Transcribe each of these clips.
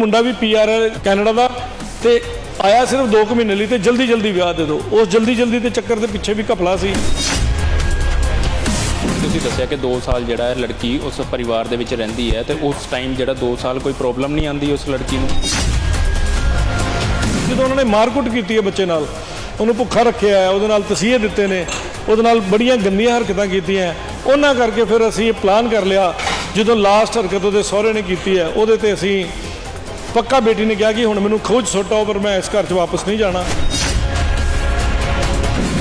ਮੁੰਡਾ ਵੀ PR Canada ਦਾ ਤੇ ਆਇਆ ਸਿਰਫ 2 ਮਹੀਨੇ ਲਈ ਤੇ ਜਲਦੀ ਜਲਦੀ ਵਿਆਹ ਦੇ ਦਿਓ। ਉਸ ਜਲਦੀ ਜਲਦੀ ਦੇ ਚੱਕਰ ਦੇ ਪਿੱਛੇ ਵੀ ਘਪਲਾ ਸੀ। ਤੁਸੀਂ ਦੱਸਿਆ ਕਿ 2 ਸਾਲ ਜਿਹੜਾ ਹੈ ਲੜਕੀ ਉਸ ਪਰਿਵਾਰ ਦੇ ਵਿੱਚ ਰਹਿੰਦੀ ਹੈ ਤੇ ਉਸ ਟਾਈਮ ਜਿਹੜਾ 2 ਸਾਲ ਕੋਈ ਪ੍ਰੋਬਲਮ ਨਹੀਂ ਆਂਦੀ ਉਸ ਲੜਕੀ ਨੂੰ? ਜਦੋਂ ਉਹਨਾਂ ਨੇ ਮਾਰਕੁੱਟ ਕੀਤੀ ਹੈ ਬੱਚੇ ਨਾਲ ਉਹਨੂੰ ਭੁੱਖਾ ਰੱਖਿਆ ਹੈ ਉਹਦੇ ਨਾਲ ਤਸੀਹੇ ਦਿੱਤੇ ਨੇ ਉਹਦੇ ਨਾਲ ਬੜੀਆਂ ਗੰਦੀਆਂ ਹਰਕਤਾਂ ਕੀਤੀਆਂ ਉਹਨਾਂ ਕਰਕੇ ਫਿਰ ਅਸੀਂ ਇਹ ਪਲਾਨ ਕਰ ਲਿਆ ਜਦੋਂ ਲਾਸਟ ਹਰਕਤ ਉਹਦੇ ਸਹੁਰੇ ਨੇ ਕੀਤੀ ਹੈ ਉਹਦੇ ਤੇ ਅਸੀਂ ਪੱਕਾ ਬੇਟੀ ਨੇ ਕਿਹਾ ਕਿ ਹੁਣ ਮੈਨੂੰ ਖੋਜ ਸੁੱਟਾਓ ਪਰ ਮੈਂ ਇਸ ਘਰ 'ਚ ਵਾਪਸ ਨਹੀਂ ਜਾਣਾ।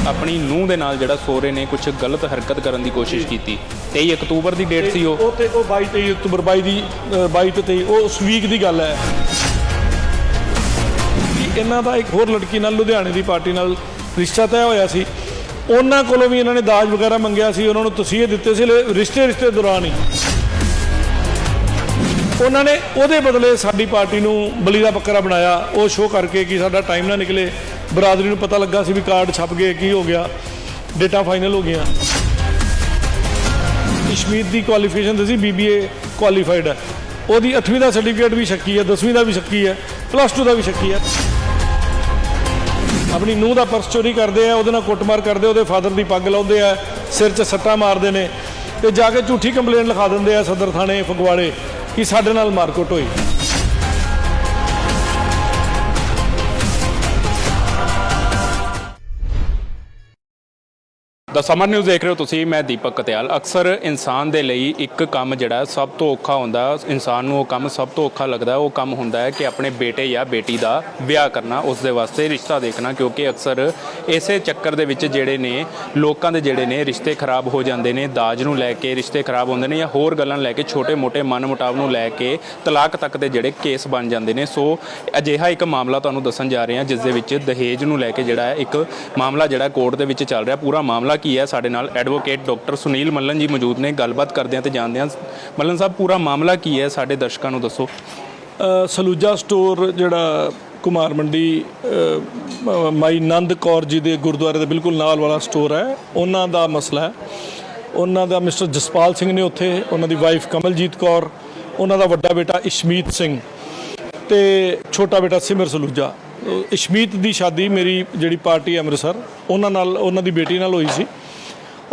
ਆਪਣੀ ਨੂੰਹ ਦੇ ਨਾਲ ਜਿਹੜਾ ਸੋਰੇ ਨੇ ਕੁਝ ਗਲਤ ਹਰਕਤ ਕਰਨ ਦੀ ਕੋਸ਼ਿਸ਼ ਕੀਤੀ। 23 ਅਕਤੂਬਰ ਦੀ ਡੇਟ ਸੀ ਉਹ। ਉਹ ਤੇ ਉਹ 22 23 ਅਕਤੂਬਰ 22 ਦੀ ਅ, 22 ਤੇ 23 ਉਹ ਉਸ ਵੀਕ ਦੀ ਗੱਲ ਹੈ। ਕਿ ਇਹਨਾਂ ਦਾ ਇੱਕ ਹੋਰ ਲੜਕੀ ਨਾਲ ਲੁਧਿਆਣੇ ਦੀ ਪਾਰਟੀ ਨਾਲ ਰਿਸ਼ਤਾ ਤੈਅ ਹੋਇਆ ਸੀ। ਉਹਨਾਂ ਕੋਲੋਂ ਵੀ ਇਹਨਾਂ ਨੇ ਦਾਜ ਵਗੈਰਾ ਮੰਗਿਆ ਸੀ ਉਹਨਾਂ ਨੂੰ ਤਸੀਹੇ ਦਿੱਤੇ ਸੀ ਰਿਸ਼ਤੇ ਰਿਸ਼ਤੇ ਦੌਰਾਨ ਹੀ। ਉਹਨਾਂ ਨੇ ਉਹਦੇ ਬਦਲੇ ਸਾਡੀ ਪਾਰਟੀ ਨੂੰ ਬਲੀ ਦਾ ਬੱਕਰਾ ਬਣਾਇਆ। ਉਹ ਸ਼ੋਅ ਕਰਕੇ ਕਿ ਸਾਡਾ ਟਾਈਮ ਨਾ ਨਿਕਲੇ। ਬਰਾਦਰੀ ਨੂੰ ਪਤਾ ਲੱਗਾ ਸੀ ਵੀ ਕਾਰਡ ਛਪ ਗਏ, ਕੀ ਹੋ ਗਿਆ। ਡੇਟਾ ਫਾਈਨਲ ਹੋ ਗਿਆ ਇਸ਼ਮੀਤ ਦੀ ਕੁਆਲੀਫਿਕੇਸ਼ਨ ਤੇ ਸੀ ਬੀਬੀਏ ਕੁਆਲੀਫਾਈਡ ਹੈ। ਉਹਦੀ 8ਵੀਂ ਦਾ ਸਰਟੀਫਿਕੇਟ ਵੀ ਸ਼ੱਕੀ ਹੈ 10ਵੀਂ ਦਾ ਵੀ ਸ਼ੱਕੀ ਹੈ ਪਲੱਸ 2 ਦਾ ਵੀ ਸ਼ੱਕੀ ਹੈ। ਆਪਣੀ ਨੂੰਹ ਦਾ ਪਰਸ ਚੋਰੀ ਕਰਦੇ ਆ, ਉਹਦੇ ਨਾਲ ਕੁੱਟਮਾਰ ਕਰਦੇ, ਉਹਦੇ ਫਾਦਰ ਦੀ ਪੱਗ ਲਾਉਂਦੇ ਆ, ਸਿਰ 'ਚ ਸੱਟਾਂ ਮਾਰਦੇ ਨੇ। ਤੇ ਜਾ ਕੇ ਝੂਠੀ ਕੰਪਲੇਂਟ ਲਿਖਾ ਦਿੰਦੇ ਆ ਸਦਰ ਥਾਣੇ ਫਗਵਾੜੇ। ਕਿ ਸਾਡੇ ਨਾਲ ਮਾਰਕੁੱਟ ਹੋਈ। ਦਾ ਸਮਰ ਨਿਊਜ਼ ਦੇਖ ਰਹੇ ਹੋ ਤੁਸੀਂ, ਮੈਂ ਦੀਪਕ ਕਤਿਆਲ। ਅਕਸਰ ਇਨਸਾਨ ਦੇ ਲਈ ਇੱਕ ਕੰਮ ਜਿਹੜਾ ਸਭ ਤੋਂ ਔਖਾ ਹੁੰਦਾ ਇਨਸਾਨ ਨੂੰ ਉਹ ਕੰਮ ਸਭ ਤੋਂ ਔਖਾ ਲੱਗਦਾ ਉਹ ਕੰਮ ਹੁੰਦਾ ਹੈ ਕਿ ਆਪਣੇ ਬੇਟੇ ਜਾਂ ਬੇਟੀ ਦਾ ਵਿਆਹ ਕਰਨਾ, ਉਸ ਦੇ ਵਾਸਤੇ ਰਿਸ਼ਤਾ ਦੇਖਣਾ, ਕਿਉਂਕਿ ਅਕਸਰ ਇਸੇ ਚੱਕਰ ਦੇ ਵਿੱਚ ਜਿਹੜੇ ਨੇ, ਲੋਕਾਂ ਦੇ ਜਿਹੜੇ ਨੇ ਰਿਸ਼ਤੇ ਖਰਾਬ ਹੋ ਜਾਂਦੇ ਨੇ, ਦਾਜ ਨੂੰ ਲੈ ਕੇ ਰਿਸ਼ਤੇ ਖਰਾਬ ਹੁੰਦੇ ਨੇ ਜਾਂ ਹੋਰ ਗੱਲਾਂ ਨੂੰ ਲੈ ਕੇ ਛੋਟੇ-ਮੋਟੇ ਮਨਮੁਟਾਵ ਨੂੰ ਲੈ ਕੇ ਤਲਾਕ ਤੱਕ ਦੇ ਜਿਹੜੇ ਕੇਸ ਬਣ ਜਾਂਦੇ ਨੇ। ਸੋ ਅਜਿਹਾ ਇੱਕ ਮਾਮਲਾ ਤੁਹਾਨੂੰ ਦੱਸਣ ਜਾ ਰਹੇ ਹਾਂ, ਜਿਸ ਦੇ ਵਿੱਚ ਦਹੇਜ ਨੂੰ ਲੈ ਕੇ ਜਿਹੜਾ ਇੱਕ ਮਾਮਲਾ ਜਿਹੜਾ ਕੋਰਟ ਦੇ ਵਿੱਚ ਚੱਲ ਰਿਹਾ। ਪੂਰਾ ਮਾਮਲਾ ਕੀ ਕੀ ਹੈ ਸਾਡੇ ਨਾਲ ਐਡਵੋਕੇਟ ਡਾਕਟਰ ਸੁਨੀਲ ਮੱਲਨ ਜੀ ਮੌਜੂਦ ਨੇ, ਗੱਲਬਾਤ ਕਰਦੇ ਹਾਂ ਤੇ ਜਾਣਦੇ ਹਾਂ ਮੱਲਨ ਸਾਹਿਬ, ਪੂਰਾ ਮਾਮਲਾ ਕੀ ਹੈ ਸਾਡੇ ਦਰਸ਼ਕਾਂ ਨੂੰ ਦੱਸੋ। ਸਲੂਜਾ ਸਟੋਰ ਜਿਹੜਾ ਕੁਮਾਰ ਮੰਡੀ ਮਾਈ ਨੰਦ ਕੌਰ ਜੀ ਦੇ ਗੁਰਦੁਆਰੇ ਦੇ ਬਿਲਕੁਲ ਨਾਲ ਵਾਲਾ ਸਟੋਰ ਹੈ। ਉਹਨਾਂ ਦਾ ਮਸਲਾ ਹੈ। ਉਹਨਾਂ ਦਾ ਮਿਸਟਰ ਜਸਪਾਲ ਸਿੰਘ ਨੇ ਉੱਥੇ, ਉਹਨਾਂ ਦੀ ਵਾਈਫ ਕਮਲਜੀਤ ਕੌਰ, ਉਹਨਾਂ ਦਾ ਵੱਡਾ ਬੇਟਾ ਇਸ਼ਮੀਤ ਸਿੰਘ ਤੇ ਛੋਟਾ ਬੇਟਾ ਸਿਮਰ ਸਲੂਜਾ। ਇਸ਼ਮੀਤ ਦੀ ਸ਼ਾਦੀ ਮੇਰੀ ਜਿਹੜੀ ਪਾਰਟੀ ਹੈ ਅੰਮ੍ਰਿਤਸਰ, ਉਹਨਾਂ ਨਾਲ, ਉਹਨਾਂ ਦੀ ਬੇਟੀ ਨਾਲ ਹੋਈ ਸੀ।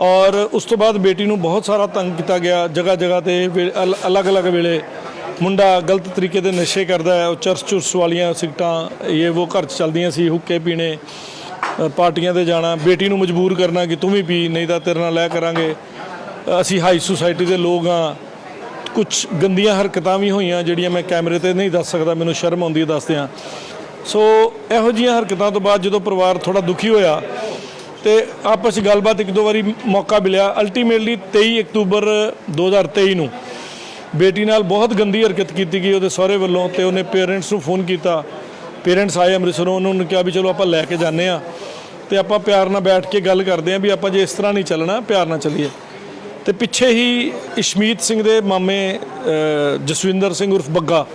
ਔਰ ਉਸ ਤੋਂ ਬਾਅਦ ਬੇਟੀ ਨੂੰ ਬਹੁਤ ਸਾਰਾ ਤੰਗ ਕੀਤਾ ਗਿਆ ਜਗ੍ਹਾ ਜਗ੍ਹਾ ਤੇ ਵੇ- ਅਲ- ਅਲੱਗ-ਅਲੱਗ ਵੇਲੇ। ਮੁੰਡਾ ਗਲਤ ਤਰੀਕੇ ਦੇ ਨਸ਼ੇ ਕਰਦਾ ਹੈ, ਉਹ ਚਰਚ ਚੁਰਸ ਵਾਲੀਆਂ ਸਿਗਟਾਂ ਇਹ ਉਹ ਘਰ 'ਚ ਚੱਲਦੀਆਂ ਸੀ, ਹੁੱਕੇ ਪੀਣੇ ਪਾਰਟੀਆਂ ਤੇ ਜਾਣਾ। ਬੇਟੀ ਨੂੰ ਮਜਬੂਰ ਕਰਨਾ ਕਿ ਤੂੰ ਵੀ ਪੀ, ਨਹੀਂ ਤਾਂ ਤੇਰੇ ਨਾਲ ਲੈ ਕਰਾਂਗੇ। ਅਸੀਂ ਹਾਈ ਸੁਸਾਇਟੀ ਦੇ ਲੋਕ ਹਾਂ। ਕੁਝ ਗੰਦੀਆਂ ਹਰਕਤਾਂ ਵੀ ਹੋਈਆਂ, ਜਿਹੜੀਆਂ ਮੈਂ ਕੈਮਰੇ ਤੇ ਨਹੀਂ ਦੱਸ ਸਕਦਾ, ਮੈਨੂੰ ਸ਼ਰਮ ਆਉਂਦੀ ਹੈ ਦੱਸਦਿਆਂ। ਸੋ ਇਹੋ ਜਿਹੀਆਂ ਹਰਕਤਾਂ ਤੋਂ ਬਾਅਦ ਜਦੋਂ ਪਰਿਵਾਰ ਥੋੜਾ ਦੁਖੀ ਹੋਇਆ ਤੇ ਆਪਸ 'ਚ ਗੱਲਬਾਤ ਇੱਕ ਦੋ ਵਾਰੀ ਮੌਕਾ ਮਿਲਿਆ। ਅਲਟੀਮੇਟਲੀ 23 ਅਕਤੂਬਰ 2023 ਨੂੰ ਬੇਟੀ ਨਾਲ ਬਹੁਤ ਗੰਦੀ ਹਰਕਤ ਕੀਤੀ ਗਈ ਉਹਦੇ ਸਹੁਰੇ ਵੱਲੋਂ ਤੇ ਉਹਨੇ ਪੇਰੈਂਟਸ ਨੂੰ ਫੋਨ ਕੀਤਾ। ਪੇਰੈਂਟਸ ਆਏ ਅੰਮ੍ਰਿਤਸਰੋਂ, ਉਹਨਾਂ ਨੂੰ ਕਿਹਾ ਵੀ ਚਲੋ ਆਪਾਂ ਲੈ ਕੇ ਜਾਂਦੇ ਆ ਤੇ ਆਪਾਂ ਪਿਆਰ ਨਾਲ ਬੈਠ ਕੇ ਗੱਲ ਕਰਦੇ ਆ ਵੀ ਆਪਾਂ ਜੇ ਇਸ ਤਰ੍ਹਾਂ ਨਹੀਂ ਚੱਲਣਾ, ਪਿਆਰ ਨਾਲ ਚੱਲੀਏ। ਤੇ ਪਿੱਛੇ ਹੀ ਇਸ਼ਮੀਤ ਸਿੰਘ ਦੇ ਮਾਮੇ ਜਸਵਿੰਦਰ ਸਿੰਘ ਉਰਫ ਬੱਗਾ,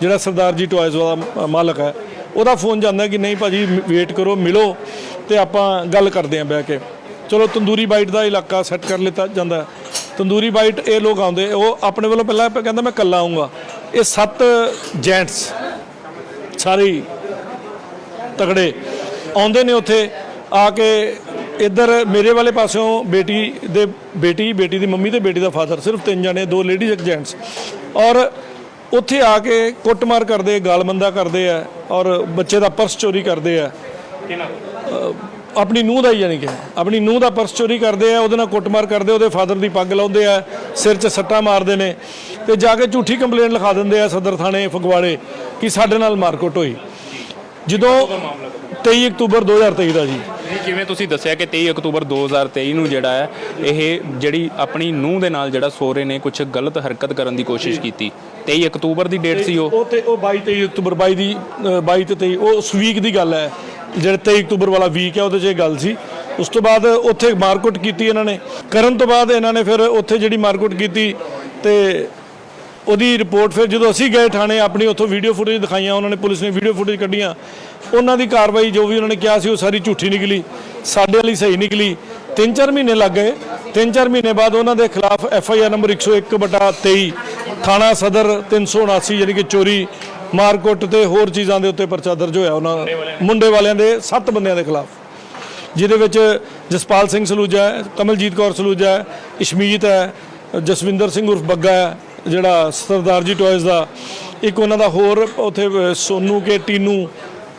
ਜਿਹੜਾ ਸਰਦਾਰ ਜੀ ਟੋਇਜ਼ ਵਾਲਾ ਮਾਲਕ ਹੈ, ਉਹਦਾ ਫੋਨ ਜਾਂਦਾ ਕਿ ਨਹੀਂ ਭਾਜੀ ਵੇਟ ਕਰੋ, ਮਿਲੋ। ਤੇ ਆਪਾਂ ਗੱਲ ਕਰਦੇ ਆਂ ਬਹਿ ਕੇ। ਚਲੋ, ਤੰਦੂਰੀ ਬਾਈਟ ਦਾ ਇਲਾਕਾ ਸੈੱਟ ਕਰ ਲਿੱਤਾ ਜਾਂਦਾ ਤੰਦੂਰੀ ਬਾਈਟ ਇਹ ਲੋਕ ਆਉਂਦੇ, ਉਹ ਆਪਣੇ ਵੱਲੋਂ ਪਹਿਲਾਂ ਕਹਿੰਦਾ ਮੈਂ ਇਕੱਲਾ ਆਉਂਗਾ ਇਹ ਸੱਤ ਜੈਂਟਸ ਸਾਰੇ ਹੀ ਤਗੜੇ ਆਉਂਦੇ ਨੇ ਉੱਥੇ। ਆ ਕੇ ਇੱਧਰ ਮੇਰੇ ਵਾਲੇ ਪਾਸਿਓਂ ਬੇਟੀ ਦੇ ਬੇਟੀ ਬੇਟੀ ਦੀ ਮੰਮੀ ਤੇ ਬੇਟੀ ਦਾ ਫਾਦਰ ਸਿਰਫ ਤਿੰਨ ਜਣੇ, ਦੋ ਲੇਡੀਜ਼ ਇੱਕ ਜੈਂਟਸ ਔਰ ਉੱਥੇ ਆ ਕੇ ਕੁੱਟਮਾਰ ਕਰਦੇ, ਗਾਲਮੰਦਾ ਕਰਦੇ ਆ, ਔਰ ਬੱਚੇ ਦਾ ਪਰਸ ਚੋਰੀ ਕਰਦੇ ਆ। ਅ, ਆਪਣੀ ਨੂੰਹ ਦਾ ਹੀ ਯਾਨੀ ਕਿ ਆਪਣੀ ਨੂੰਹ ਦਾ ਪਰਸ ਚੋਰੀ ਕਰਦੇ ਆ ਉਹਦੇ ਨਾਲ ਕੁੱਟਮਾਰ ਕਰਦੇ ਉਹਦੇ ਫਾਦਰ ਦੀ ਪੱਗ ਲਾਉਂਦੇ ਆ ਸਿਰ 'ਚ ਸੱਟਾਂ ਮਾਰਦੇ ਨੇ ਤੇ ਜਾ ਕੇ ਝੂਠੀ ਕੰਪਲੇਂਟ ਲਿਖਾ ਦਿੰਦੇ ਆ ਸਦਰ ਥਾਣੇ ਫਗਵਾੜੇ ਕਿ ਸਾਡੇ ਨਾਲ ਮਾਰਕੁੱਟ ਹੋਈ। ਜਦੋਂ 23 ਅਕਤੂਬਰ 2023 ਦਾ ਜੀ ਜਿਵੇਂ ਤੁਸੀਂ ਦੱਸਿਆ ਕਿ 23 ਅਕਤੂਬਰ 2023 ਨੂੰ ਜਿਹੜਾ ਹੈ ਇਹ ਜਿਹੜੀ ਆਪਣੀ ਨੂੰਹ ਦੇ ਨਾਲ ਜਿਹੜਾ ਸੋਰੇ ਨੇ ਕੁਝ ਗਲਤ ਹਰਕਤ ਕਰਨ ਦੀ ਕੋਸ਼ਿਸ਼ ਕੀਤੀ। 23 ਅਕਤੂਬਰ ਦੀ ਡੇਟ ਸੀ ਉਹ। ਉਹ ਤੇ ਉਹ 22 23 ਅਕਤੂਬਰ 22 ਦੀ ਅ, 22 ਤੇ 23 ਉਹ ਉਸ ਵੀਕ ਦੀ ਗੱਲ ਹੈ। ਜਿਹੜਾ 23 ਅਕਤੂਬਰ ਵਾਲਾ ਵੀਕ ਹੈ ਉਹਦੇ 'ਚ ਇਹ ਗੱਲ ਸੀ। ਉਸ ਤੋਂ ਬਾਅਦ ਉੱਥੇ ਮਾਰਕੁੱਟ ਕੀਤੀ ਇਹਨਾਂ ਨੇ। ਕਰਨ ਤੋਂ ਬਾਅਦ ਇਹਨਾਂ ਨੇ ਫਿਰ ਉੱਥੇ ਜਿਹੜੀ ਮਾਰਕੁੱਟ ਕੀਤੀ ਤੇ ਉਹਦੀ ਰਿਪੋਰਟ ਫਿਰ ਜਦੋਂ ਅਸੀਂ ਗਏ ਥਾਣੇ ਆਪਣੀ ਉੱਥੋਂ ਵੀਡੀਓ ਫੁਟੇਜ ਦਿਖਾਈਆਂ ਉਹਨਾਂ ਨੇ ਪੁਲਿਸ ਨੇ ਵੀਡੀਓ ਫੁਟੇਜ ਕੱਢੀਆਂ। ਉਹਨਾਂ ਦੀ ਕਾਰਵਾਈ ਜੋ ਵੀ ਉਹਨਾਂ ਨੇ ਕਿਹਾ ਸੀ ਉਹ ਸਾਰੀ ਝੂਠੀ ਨਿਕਲੀ। ਸਾਡੇ ਲਈ ਸਹੀ ਨਿਕਲੀ। 3-4 ਮਹੀਨੇ ਲੱਗ ਗਏ। 3-4 ਮਹੀਨੇ ਬਾਅਦ ਉਹਨਾਂ ਦੇ ਖਿਲਾਫ ਐਫ ਆਈ ਆਰ ਨੰਬਰ 101 ਬਟਾ 23 ਥਾਣਾ ਸਦਰ 379 ਯਾਨੀ ਕਿ ਚੋਰੀ ਮਾਰਕੁੱਟ ਤੇ ਹੋਰ ਚੀਜ਼ਾਂ ਦੇ ਉੱਤੇ ਪਰਚਾ ਦਰਜ ਹੋਇਆ ਉਹਨਾਂ ਮੁੰਡੇ ਵਾਲਿਆਂ ਦੇ 7 ਬੰਦਿਆਂ ਦੇ ਖਿਲਾਫ। ਜਿਹਦੇ ਵਿੱਚ ਜਸਪਾਲ ਸਿੰਘ ਸਲੂਜਾ ਹੈ ਕਮਲਜੀਤ ਕੌਰ ਸਲੂਜਾ ਹੈ ਇਸ਼ਮੀਤ ਹੈ ਜਸਵਿੰਦਰ ਸਿੰਘ ਉਰਫ ਬੱਗਾ ਹੈ ਜਿਹੜਾ ਸਰਦਾਰ ਜੀ ਟੋਇਜ਼ ਦਾ। ਇੱਕ ਉਹਨਾਂ ਦਾ ਹੋਰ ਉੱਥੇ ਅਹ, ਸੋਨੂ ਕੇ ਟੀਨੂ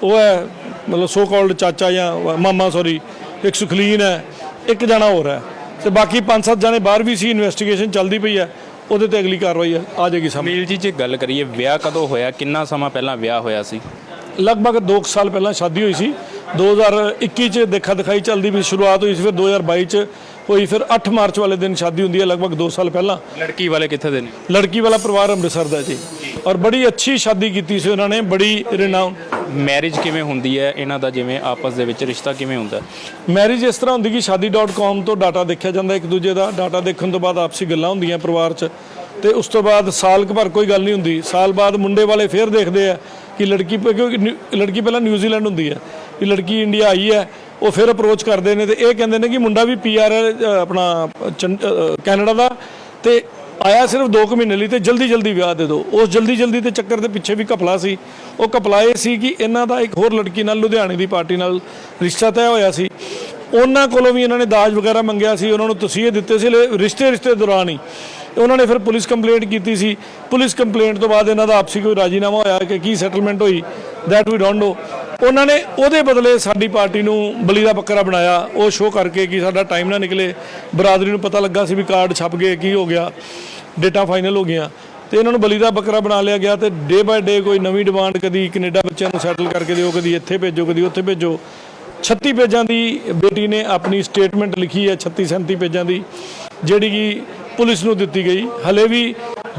ਉਹ ਹੈ ਮਤਲਬ ਸੋ ਕਾਲਡ ਚਾਚਾ ਜਾਂ ਮਾਮਾ ਸੌਰੀ ਇੱਕ ਸੁਖਲੀਨ ਹੈ ਇੱਕ ਜਣਾ ਹੋਰ ਹੈ। ਤੇ ਬਾਕੀ ਪੰਜ ਸੱਤ ਜਣੇ ਬਾਹਰ ਵੀ ਸੀ ਇਨਵੈਸਟੀਗੇਸ਼ਨ ਚੱਲਦੀ ਪਈ ਹੈ ਉਹਦੇ ਤੇ ਅਗਲੀ ਕਾਰਵਾਈ ਆ ਜਾਏਗੀ ਸਾਹਮਣੇ। ਸੁਨੀਲ ਜੀ ਜੇ ਗੱਲ ਕਰੀਏ ਵਿਆਹ ਕਦੋਂ ਹੋਇਆ ਕਿੰਨਾ ਸਮਾਂ ਪਹਿਲਾਂ ਵਿਆਹ ਹੋਇਆ ਸੀ? ਲਗਭਗ 2 ਸਾਲ ਪਹਿਲਾਂ ਸ਼ਾਦੀ ਹੋਈ ਸੀ। 2021 ਚ ਦੇਖਾ ਦਿਖਾਈ ਚੱਲਦੀ ਵੀ ਸ਼ੁਰੂਆਤ ਹੋਈ ਸੀ ਫਿਰ 2022 ਚ ਹੋਈ ਫਿਰ 8 ਮਾਰਚ ਵਾਲੇ ਦਿਨ ਸ਼ਾਦੀ ਹੁੰਦੀ ਹੈ ਲਗਭਗ 2 ਸਾਲ ਪਹਿਲਾਂ। ਲੜਕੀ ਵਾਲੇ ਕਿੱਥੇ ਦੇ ਨੇ? ਲੜਕੀ ਵਾਲਾ ਪਰਿਵਾਰ ਅੰਮ੍ਰਿਤਸਰ ਦਾ ਜੀ। ਔਰ ਬੜੀ ਅੱਛੀ ਸ਼ਾਦੀ ਕੀਤੀ ਸੀ ਉਹਨਾਂ ਨੇ ਬੜੀ ਰਿਨਾਊਨ ਮੈਰਿਜ ਕਿਵੇਂ ਹੁੰਦੀ ਹੈ? ਇਹਨਾਂ ਦਾ ਜਿਵੇਂ ਆਪਸ ਦੇ ਵਿੱਚ ਰਿਸ਼ਤਾ ਕਿਵੇਂ ਹੁੰਦਾ ਮੈਰਿਜ ਇਸ ਤਰ੍ਹਾਂ ਹੁੰਦੀ ਕਿ ਸ਼ਾਦੀ.com ਤੋਂ ਡਾਟਾ ਦੇਖਿਆ ਜਾਂਦਾ ਇੱਕ ਦੂਜੇ ਦਾ। ਡਾਟਾ ਦੇਖਣ ਤੋਂ ਬਾਅਦ ਆਪਸੀ ਗੱਲਾਂ ਹੁੰਦੀਆਂ ਪਰਿਵਾਰ 'ਚ। ਤੇ ਉਸ ਤੋਂ ਬਾਅਦ ਸਾਲ ਕੁ ਭਰ ਕੋਈ ਗੱਲ ਨਹੀਂ ਹੁੰਦੀ। ਸਾਲ ਬਾਅਦ ਮੁੰਡੇ ਵਾਲੇ ਫੇਰ ਦੇਖਦੇ ਆ ਕਿ ਲੜਕੀ ਕਿਉਂਕਿ ਨਿਊ- ਲੜਕੀ ਪਹਿਲਾਂ ਨਿਊਜ਼ੀਲੈਂਡ ਹੁੰਦੀ ਹੈ। ਕਿ ਲੜਕੀ ਇੰਡੀਆ ਆਈ ਹੈ ਉਹ ਫਿਰ ਅਪਰੋਚ ਕਰਦੇ ਨੇ ਤੇ ਇਹ ਕਹਿੰਦੇ ਨੇ ਕਿ ਮੁੰਡਾ ਵੀ ਪੀਆਰ ਆਪਣਾ ਚੰਡ- ਅ, ਕੈਨੇਡਾ ਦਾ। ਤੇ ਆਇਆ ਸਿਰਫ 2 ਮਹੀਨੇ ਲਈ ਤੇ ਜਲਦੀ ਜਲਦੀ ਵਿਆਹ ਦੇ ਦਿਓ ਉਸ ਜਲਦੀ ਜਲਦੀ ਦੇ ਚੱਕਰ ਦੇ ਪਿੱਛੇ ਵੀ ਘਪਲਾ ਸੀ। ਉਹ ਘਪਲਾ ਇਹ ਸੀ ਕਿ ਇਹਨਾਂ ਦਾ ਇੱਕ ਹੋਰ ਲੜਕੀ ਨਾਲ ਲੁਧਿਆਣੇ ਦੀ ਪਾਰਟੀ ਨਾਲ ਰਿਸ਼ਤਾ ਤੈਅ ਹੋਇਆ ਸੀ। ਉਹਨਾਂ ਕੋਲੋਂ ਵੀ ਇਹਨਾਂ ਨੇ ਦਾਜ ਵਗੈਰਾ ਮੰਗਿਆ ਸੀ। ਉਹਨਾਂ ਨੂੰ ਤਸੀਹੇ ਦਿੱਤੇ ਸੀ, ਲੇ- ਰਿਸ਼ਤੇ ਰਿਸ਼ਤੇ ਦੌਰਾਨ ਹੀ। ਉਹਨਾਂ ਨੇ ਫਿਰ ਪੁਲਿਸ ਕੰਪਲੇਂਟ ਕੀਤੀ ਸੀ। ਪੁਲਿਸ ਕੰਪਲੇਂਟ ਤੋਂ ਬਾਅਦ ਇਹਨਾਂ ਦਾ ਆਪਸੀ ਕੋਈ ਰਾਜੀਨਾਮਾ ਹੋਇਆ ਕਿ ਕੀ ਸੈਟਲਮੈਂਟ ਹੋਈ ਦੈਟ ਵੀ ਡੋਨਟ ਨੋ ਉਹਨਾਂ ਨੇ ਉਹਦੇ ਬਦਲੇ ਸਾਡੀ ਪਾਰਟੀ ਨੂੰ ਬਲੀ ਦਾ ਬੱਕਰਾ ਬਣਾਇਆ। ਉਹ ਸ਼ੋਅ ਕਰਕੇ ਕਿ ਸਾਡਾ ਟਾਈਮ ਨਾ ਨਿਕਲੇ। ਬਰਾਦਰੀ ਨੂੰ ਪਤਾ ਲੱਗਾ ਸੀ ਵੀ ਕਾਰਡ ਛਪ ਗਏ, ਕੀ ਹੋ ਗਿਆ। ਡੇਟਾ ਫਾਈਨਲ ਹੋ ਗਈਆਂ ਤੇ ਇਹਨਾਂ ਨੂੰ ਬਲੀ ਦਾ ਬੱਕਰਾ ਬਣਾ ਲਿਆ ਗਿਆ ਤੇ ਡੇ ਬਾਏ ਡੇ ਕੋਈ ਨਵੀਂ ਡਿਮਾਂਡ ਕਦੀ ਕੈਨੇਡਾ ਬੱਚਿਆਂ ਨੂੰ ਸੈਟਲ ਕਰਕੇ ਦਿਓ, ਕਦੀ ਇੱਥੇ ਭੇਜੋ, ਕਦੀ ਉੱਥੇ ਭੇਜੋ। 36 ਪੇਜਾਂ ਦੀ ਬੇਟੀ ਨੇ ਆਪਣੀ ਸਟੇਟਮੈਂਟ ਲਿਖੀ ਹੈ 36 37 ਪੇਜਾਂ ਦੀ, ਜਿਹੜੀ ਕਿ ਪੁਲਿਸ ਨੂੰ ਦਿੱਤੀ ਗਈ। ਹਲੇ ਵੀ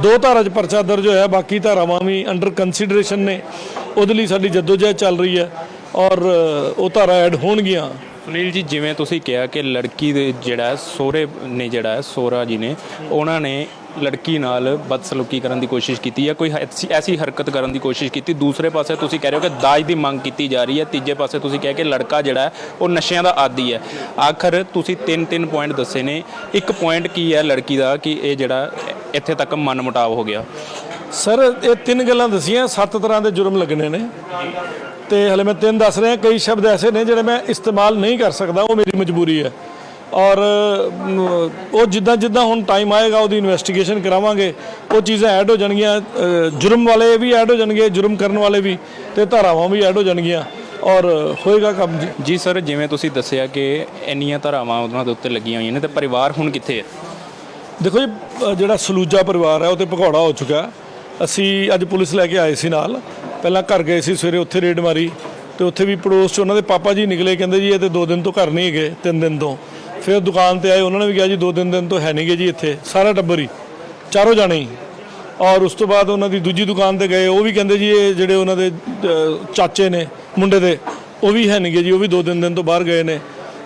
ਦੋ ਧਾਰਾ 'ਚ ਪਰਚਾ ਦਰਜ ਹੋਇਆ, ਬਾਕੀ ਧਾਰਾਵਾਂ ਵੀ ਅੰਡਰ ਕੰਸੀਡਰੇਸ਼ਨ ਨੇ। ਉਹਦੇ ਲਈ ਸਾਡੀ ਜਦੋਜਹਿਦ ਚੱਲ ਰਹੀ ਹੈ ਔਰ ਉਹ ਧਾਰਾ ਐਡ ਹੋਣਗੀਆਂ। ਸੁਨੀਲ ਜੀ, ਜਿਵੇਂ ਤੁਸੀਂ ਕਿਹਾ ਕਿ ਲੜਕੀ ਦੇ ਜਿਹੜਾ ਸੋਹਰੇ ਨੇ ਜਿਹੜਾ ਹੈ, ਸੋਹਰਾ ਜੀ ਨੇ, ਉਹਨਾਂ ਨੇ ਲੜਕੀ ਨਾਲ ਬਦਸਲੂਕੀ ਕਰਨ ਦੀ ਕੋਸ਼ਿਸ਼ ਕੀਤੀ ਹੈ ਕੋਈ ਐਸੀ ਹਰਕਤ ਕਰਨ ਦੀ ਕੋਸ਼ਿਸ਼ ਕੀਤੀ। ਦੂਸਰੇ ਪਾਸੇ ਤੁਸੀਂ ਕਹਿ ਰਹੇ ਹੋ ਕਿ ਦਾਜ ਦੀ ਮੰਗ ਕੀਤੀ ਜਾ ਰਹੀ ਹੈ। ਤੀਜੇ ਪਾਸੇ ਤੁਸੀਂ ਕਿਹਾ ਕਿ ਲੜਕਾ ਜਿਹੜਾ ਉਹ ਨਸ਼ਿਆਂ ਦਾ ਆਦੀ ਹੈ। ਆਖਰ ਤੁਸੀਂ ਤਿੰਨ ਤਿੰਨ ਪੁਆਇੰਟ ਦੱਸੇ ਨੇ। ਇੱਕ ਪੁਆਇੰਟ ਕੀ ਹੈ ਲੜਕੀ ਦਾ ਕਿ ਇਹ ਜਿਹੜਾ ਇੱਥੇ ਤੱਕ ਮਨਮੁਟਾਵ ਹੋ ਗਿਆ? ਸਰ ਇਹ ਤਿੰਨ ਗੱਲਾਂ ਦਸੀਆਂ। ਸੱਤ ਤਰ੍ਹਾਂ ਦੇ ਜੁਰਮ ਲੱਗਣੇ ਨੇ। ਤੇ ਹਲੇ ਮੈਂ ਤਿੰਨ ਦੱਸ ਰਿਹਾ ਕਈ ਸ਼ਬਦ ਐਸੇ ਨੇ ਜਿਹੜੇ ਮੈਂ ਇਸਤੇਮਾਲ ਨਹੀਂ ਕਰ ਸਕਦਾ ਉਹ ਮੇਰੀ ਮਜਬੂਰੀ ਹੈ। ਔਰ ਉਹ ਜਿੱਦਾਂ ਜਿੱਦਾਂ ਹੁਣ ਟਾਈਮ ਆਏਗਾ ਉਹਦੀ ਇਨਵੈਸਟੀਗੇਸ਼ਨ ਕਰਾਵਾਂਗੇ ਉਹ ਚੀਜ਼ਾਂ ਐਡ ਹੋ ਜਾਣਗੀਆਂ ਜੁਰਮ ਵਾਲੇ ਵੀ ਐਡ ਹੋ ਜਾਣਗੇ ਜੁਰਮ ਕਰਨ ਵਾਲੇ ਵੀ ਤੇ ਧਾਰਾਵਾਂ ਵੀ ਐਡ ਹੋ ਜਾਣਗੀਆਂ। ਔਰ ਹੋਏਗਾ ਕੰਮ ਜੀ। ਜੀ ਸਰ ਜਿਵੇਂ ਤੁਸੀਂ ਦੱਸਿਆ ਕਿ ਇੰਨੀਆਂ ਧਾਰਾਵਾਂ ਉਹਨਾਂ ਦੇ ਉੱਤੇ ਲੱਗੀਆਂ ਹੋਈਆਂ ਨੇ ਤੇ ਪਰਿਵਾਰ ਹੁਣ ਕਿੱਥੇ ਹੈ? ਦੇਖੋ ਜੀ ਜਿਹੜਾ ਸਲੂਜਾ ਪਰਿਵਾਰ ਹੈ ਉਹ ਤੇ ਭਗੌੜਾ ਹੋ ਚੁੱਕਾ। ਅਸੀਂ ਅੱਜ ਪੁਲਿਸ ਲੈ ਕੇ ਆਏ ਸੀ ਨਾਲ। ਪਹਿਲਾਂ ਘਰ ਗਏ ਸੀ, ਸਵੇਰੇ ਉੱਥੇ ਰੇਡ ਮਾਰੀ ਤੇ ਉੱਥੇ ਵੀ ਪੜੋਸ 'ਚ ਉਹਨਾਂ ਦੇ ਪਾਪਾ ਜੀ ਨਿਕਲੇ, ਕਹਿੰਦੇ ਜੀ ਇਹ ਤੇ 2 ਦਿਨ ਤੋਂ ਘਰ ਨਹੀਂ ਹੈਗੇ 3 ਦਿਨ ਤੋਂ। ਫਿਰ ਦੁਕਾਨ ਤੇ ਆਏ, ਉਹਨਾਂ ਨੇ ਵੀ ਕਿਹਾ ਜੀ 2 ਦਿਨ ਦਿਨ ਤੋਂ ਹੈ ਨਹੀਂਗੇ ਜੀ ਇੱਥੇ, ਸਾਰਾ ਟੱਬਰ ਹੀ, ਚਾਰੋਂ ਜਾਣੇ ਹੀ। ਔਰ ਉਸ ਤੋਂ ਬਾਅਦ ਉਹਨਾਂ ਦੀ ਦੂਜੀ ਦੁਕਾਨ ਤੇ ਗਏ, ਉਹ ਵੀ ਕਹਿੰਦੇ ਜੀ ਇਹ ਜਿਹੜੇ ਉਹਨਾਂ ਦੇ ਚਾਚੇ ਨੇ, ਮੁੰਡੇ ਦੇ, ਉਹ ਵੀ ਹੈ ਨਹੀਂਗੇ ਜੀ, ਉਹ ਵੀ 2 ਦਿਨ ਦਿਨ ਤੋਂ ਬਾਹਰ ਗਏ ਨੇ।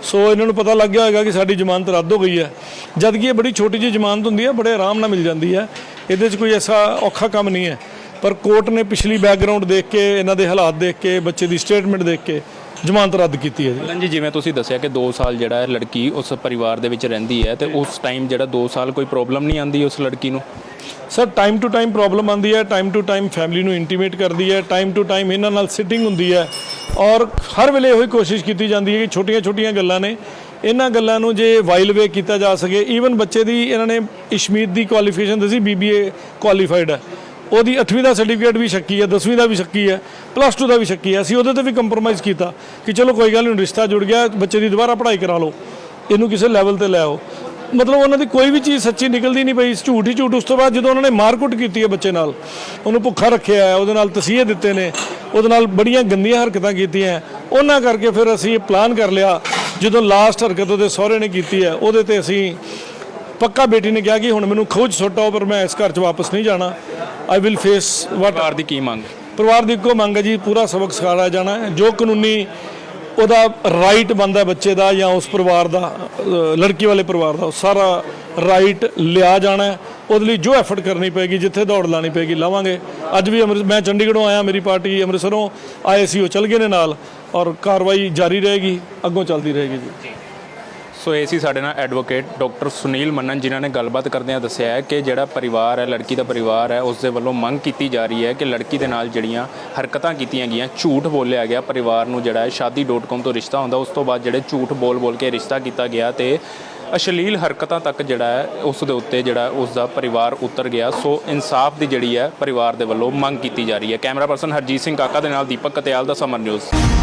ਸੋ ਇਹਨਾਂ ਨੂੰ ਪਤਾ ਲੱਗ ਗਿਆ ਹੋਵੇਗਾ ਕਿ ਸਾਡੀ ਜ਼ਮਾਨਤ ਰੱਦ ਹੋ ਗਈ ਹੈ। ਜਦ ਕਿ ਇਹ ਬੜੀ ਛੋਟੀ ਜਿਹੀ ਜ਼ਮਾਨਤ ਹੁੰਦੀ ਹੈ, ਬੜੇ ਆਰਾਮ ਨਾਲ ਮਿਲ ਜਾਂਦੀ ਹੈ। ਇਹਦੇ 'ਚ ਕੋਈ ਐਸਾ ਔਖਾ ਕੰਮ ਨਹੀਂ ਹੈ। ਪਰ ਕੋਰਟ ਨੇ ਪਿਛਲੀ ਬੈਕਗ੍ਰਾਉਂਡ ਦੇਖ ਕੇ ਇਹਨਾਂ ਦੇ ਹਾਲਾਤ ਦੇਖ ਕੇ ਬੱਚੇ ਦੀ ਸਟੇਟਮੈਂਟ ਦੇਖ ਕੇ ਜ਼ਮਾਨਤ ਰੱਦ ਕੀਤੀ ਹੈ ਜੀ। ਮਲਨ ਜੀ ਜਿਵੇਂ ਤੁਸੀਂ ਦੱਸਿਆ ਕਿ 2 ਸਾਲ ਜਿਹੜਾ ਹੈ ਲੜਕੀ ਉਸ ਪਰਿਵਾਰ ਦੇ ਵਿੱਚ ਰਹਿੰਦੀ ਹੈ ਤੇ ਉਸ ਟਾਈਮ ਜਿਹੜਾ 2 ਸਾਲ ਕੋਈ ਪ੍ਰੋਬਲਮ ਨਹੀਂ ਆਂਦੀ ਉਸ ਲੜਕੀ ਨੂੰ? Sir time to time problem ਆਉਂਦੀ ਹੈ ਟਾਈਮ ਟੂ ਟਾਈਮ ਫੈਮਿਲੀ ਨੂੰ ਇੰਟੀਮੇਟ ਕਰਦੀ ਹੈ ਟਾਈਮ ਟੂ ਟਾਈਮ ਇਹਨਾਂ ਨਾਲ ਸਿਟਿੰਗ ਹੁੰਦੀ ਹੈ ਔਰ ਹਰ ਵੇਲੇ ਇਹੋ ਹੀ ਕੋਸ਼ਿਸ਼ ਕੀਤੀ ਜਾਂਦੀ ਹੈ ਕਿ ਛੋਟੀਆਂ-ਛੋਟੀਆਂ ਗੱਲਾਂ ਨੇ ਇਹਨਾਂ ਗੱਲਾਂ ਨੂੰ ਜੇ ਵਾਈਲ ਵੇ ਕੀਤਾ ਜਾ ਸਕੇ ਈਵਨ ਬੱਚੇ ਦੀ ਇਹਨਾਂ ਨੇ ਇਸ਼ਮੀਤ ਦੀ ਕੁਆਲੀਫਿਕੇਸ਼ਨ ਦੱਸੀ ਬੀਬੀਏ ਕੁਆਲੀਫਾਈਡ ਹੈ। ਉਹਦੀ 8ਵੀਂ ਦਾ ਸਰਟੀਫਿਕੇਟ ਵੀ ਸ਼ੱਕੀ ਹੈ 10ਵੀਂ ਦਾ ਵੀ ਸ਼ੱਕੀ ਹੈ ਪਲੱਸ 2 ਦਾ ਵੀ ਸ਼ੱਕੀ ਹੈ। ਅਸੀਂ ਉਹਦੇ ਤੇ ਵੀ ਕੰਪਰੋਮਾਈਜ਼ ਕੀਤਾ ਕਿ ਚਲੋ ਕੋਈ ਗੱਲ ਨਹੀਂ, ਰਿਸ਼ਤਾ ਜੁੜ ਗਿਆ, ਬੱਚੇ ਦੀ ਦੁਬਾਰਾ ਪੜ੍ਹਾਈ ਕਰਾ ਲਓ, ਇਹਨੂੰ ਕਿਸੇ ਲੈਵਲ ਤੇ ਲੈ ਆਓ। ਮਤਲਬ ਉਹਨਾਂ ਦੀ ਕੋਈ ਵੀ ਚੀਜ਼ ਸੱਚੀ ਨਿਕਲਦੀ ਨਹੀਂ ਪਈ, ਝੂਠ ਹੀ ਝੂਠ, ਉਸ ਤੋਂ ਬਾਅਦ ਜਦੋਂ ਉਹਨਾਂ ਨੇ ਮਾਰਕੁੱਟ ਕੀਤੀ ਹੈ ਬੱਚੇ ਨਾਲ, ਉਹਨੂੰ ਭੁੱਖਾ ਰੱਖਿਆ ਹੈ, ਉਹਦੇ ਨਾਲ ਤਸੀਹੇ ਦਿੱਤੇ ਨੇ, ਉਹਦੇ ਨਾਲ ਬੜੀਆਂ ਗੰਦੀਆਂ ਹਰਕਤਾਂ ਕੀਤੀਆਂ ਉਹਨਾਂ ਕਰਕੇ ਫਿਰ ਅਸੀਂ ਇਹ ਪਲਾਨ ਕਰ ਲਿਆ, ਜਦੋਂ ਲਾਸਟ ਹਰਕਤ ਉਹਦੇ ਸਹੁਰੇ ਨੇ ਕੀਤੀ ਹੈ, ਉਹਦੇ ਤੇ ਅਸੀਂ ਪੱਕਾ ਬੇਟੀ ਨੇ ਕਿਹਾ ਕਿ ਹੁਣ ਮੈਨੂੰ ਖੋਜ ਸੁੱਟਾਓ ਪਰ ਮੈਂ ਇਸ ਘਰ 'ਚ ਵਾਪਸ ਨਹੀਂ ਜਾਣਾ। ਆਈ ਵਿਲ ਫੇਸ ਵਾਟ ਪਰਿਵਾਰ ਦੀ ਕੀ ਮੰਗ? ਪਰਿਵਾਰ ਦੀ ਇੱਕੋ ਮੰਗ ਹੈ ਜੀ ਪੂਰਾ ਸਬਕ ਸਿਖਾਇਆ ਜਾਣਾ ਹੈ। ਜੋ ਕਾਨੂੰਨੀ ਉਹਦਾ ਰਾਈਟ ਬੰਦਾ ਬੱਚੇ ਦਾ ਜਾਂ ਉਸ ਪਰਿਵਾਰ ਦਾ ਅ, ਲੜਕੀ ਵਾਲੇ ਪਰਿਵਾਰ ਦਾ ਉਹ ਸਾਰਾ ਰਾਈਟ ਲਿਆ ਜਾਣਾ ਹੈ। ਉਹਦੇ ਲਈ ਜੋ ਐਫਰਟ ਕਰਨੀ ਪਏਗੀ ਜਿੱਥੇ ਦੌੜ ਲਾਣੀ ਪਏਗੀ ਲਾਵਾਂਗੇ। ਅੱਜ ਵੀ ਅੰਮ੍ਰਿਤ ਮੈਂ ਚੰਡੀਗੜ੍ਹੋਂ ਆਇਆ ਮੇਰੀ ਪਾਰਟੀ ਅੰਮ੍ਰਿਤਸਰੋਂ ਆਏ ਸੀ ਉਹ ਚਲ ਗਏ ਨੇ ਨਾਲ। ਔਰ ਕਾਰਵਾਈ ਜਾਰੀ ਰਹੇਗੀ ਅੱਗੋਂ ਚੱਲਦੀ ਰਹੇਗੀ ਜੀ। ਸੋ ਇਹ ਸੀ ਸਾਡੇ ਨਾਲ ਐਡਵੋਕੇਟ ਡਾਕਟਰ ਸੁਨੀਲ ਮੰਨਨ ਜਿਨ੍ਹਾਂ ਨੇ ਗੱਲਬਾਤ ਕਰਦਿਆਂ ਦੱਸਿਆ ਹੈ ਕਿ ਜਿਹੜਾ ਪਰਿਵਾਰ ਹੈ, ਲੜਕੀ ਦਾ ਪਰਿਵਾਰ ਹੈ ਉਸ ਦੇ ਵੱਲੋਂ ਮੰਗ ਕੀਤੀ ਜਾ ਰਹੀ ਹੈ ਕਿ ਲੜਕੀ ਦੇ ਨਾਲ ਜਿਹੜੀਆਂ ਹਰਕਤਾਂ ਕੀਤੀਆਂ ਗਈਆਂ, ਝੂਠ ਬੋਲਿਆ ਗਿਆ ਪਰਿਵਾਰ ਨੂੰ ਜਿਹੜਾ ਹੈ ਸ਼ਾਦੀ.com ਤੋਂ ਰਿਸ਼ਤਾ ਹੁੰਦਾ ਉਸ ਤੋਂ ਬਾਅਦ ਜਿਹੜੇ ਝੂਠ ਬੋਲ ਬੋਲ ਕੇ ਰਿਸ਼ਤਾ ਕੀਤਾ ਗਿਆ ਤੇ ਅਸ਼ਲੀਲ ਹਰਕਤਾਂ ਤੱਕ ਜਿਹੜਾ ਹੈ, ਉਸ ਦੇ ਉੱਤੇ ਜਿਹੜਾ ਉਸ ਦਾ ਪਰਿਵਾਰ ਉਤਰ ਗਿਆ। ਸੋ ਇਨਸਾਫ ਦੀ ਜਿਹੜੀ ਹੈ, ਪਰਿਵਾਰ ਦੇ ਵੱਲੋਂ ਮੰਗ ਕੀਤੀ ਜਾ ਰਹੀ ਹੈ। ਕੈਮਰਾ ਪਰਸਨ ਹਰਜੀਤ ਸਿੰਘ ਕਾਕਾ ਦੇ ਨਾਲ ਦੀਪਕ ਕਤਿਆਲ ਦਾ ਸਮਰ ਨਿਊਜ਼।